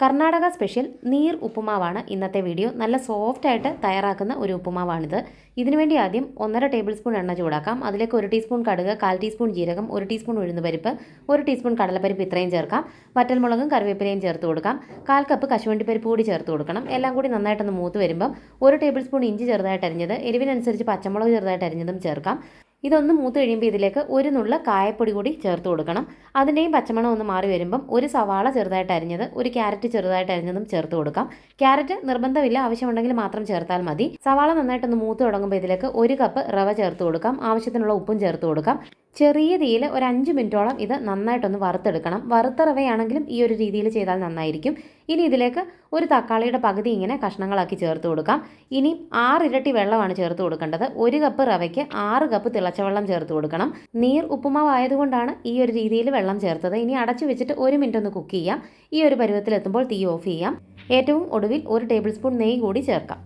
Karnataka special നീർ ഉപ്പുമാവാണ് ഇന്നത്തെ video. നല്ല soft ആയിട്ട് തയ്യാറാക്കുന്ന ഒരു ഉപ്പുമാവാണിത്. ഇതിനുവേണ്ടി ആദ്യം ഒന്നര ടേബിൾ സ്പൂൺ എണ്ണ ചൂടാക്കാം. അതിലേക്ക് ഒരു ടീസ്പൂൺ കടുക് കാൽ ടീസ്പൂൺ ജീരകം ഒരു ടീസ്പൂൺ ഉഴുന്നുപരിപ്പ് ഒരു ടീസ്പൂൺ കടലപ്പരിപ്പ് ഇത്രയും ചേർക്കാം. വറ്റൽമുളകും കറിവേപ്പിലയും ചേർത്ത് കൊടുക്കാം. കാൽ കപ്പ് കശുവണ്ടിപ്പരിപ്പ് കൂടി ചേർത്ത് കൊടുക്കണം. എല്ലാം കൂടി നന്നായിട്ടൊന്ന് മൂത്ത് വരുമ്പം ഒരു ടേബിൾ സ്പൂൺ ഇഞ്ചി ചെറുതായിട്ട് അരിഞ്ഞത് എരിവിനനുസരിച്ച് പച്ചമുളക് ചെറുതായിട്ട് അരിഞ്ഞതും ചേർക്കാം. ഇതൊന്ന് മൂത്ത് കഴിയുമ്പോൾ ഇതിലേക്ക് ഒരു നുള്ള കായപ്പൊടി കൂടി ചേർത്ത് കൊടുക്കണം. അതിന്റെയും പച്ചമണം ഒന്ന് മാറി വരുമ്പം ഒരു സവാള ചെറുതായിട്ട് അരിഞ്ഞത് ഒരു ക്യാരറ്റ് ചെറുതായിട്ട് അരിഞ്ഞതും ചേർത്ത് കൊടുക്കാം. ക്യാരറ്റ് നിർബന്ധമില്ല ആവശ്യമുണ്ടെങ്കിൽ മാത്രം ചേർത്താൽ മതി. സവാള നന്നായിട്ടൊന്ന് മൂത്ത് തുടങ്ങുമ്പോൾ ഇതിലേക്ക് ഒരു കപ്പ് റവ ചേർത്ത് കൊടുക്കാം. ആവശ്യത്തിനുള്ള ഉപ്പും ചേർത്ത് കൊടുക്കാം. ചെറിയ തീയിൽ ഒരു അഞ്ച് മിനിറ്റോളം ഇത് നന്നായിട്ടൊന്ന് വറുത്തെടുക്കണം. വറുത്ത റവയാണെങ്കിലും ഈ ഒരു രീതിയിൽ ചെയ്താൽ നന്നായിരിക്കും. ഇനി ഇതിലേക്ക് ഒരു തക്കാളിയുടെ പകുതി ഇങ്ങനെ കഷ്ണങ്ങളാക്കി ചേർത്ത് കൊടുക്കാം. ഇനി ആറിരട്ടി വെള്ളമാണ് ചേർത്ത് കൊടുക്കേണ്ടത്. ഒരു കപ്പ് റവയ്ക്ക് ആറ് കപ്പ് തിളച്ച വെള്ളം ചേർത്ത് കൊടുക്കണം. നീർ ഉപ്പുമാവ് ആയതുകൊണ്ടാണ് ഈ ഒരു രീതിയിൽ വെള്ളം ചേർത്തത്. ഇനി അടച്ചു വെച്ചിട്ട് ഒരു മിനിറ്റ് ഒന്ന് കുക്ക് ചെയ്യാം. ഈ ഒരു പരുവത്തിലെത്തുമ്പോൾ തീ ഓഫ് ചെയ്യാം. ഏറ്റവും ഒടുവിൽ ഒരു ടേബിൾ സ്പൂൺ നെയ്യ് കൂടി ചേർക്കാം.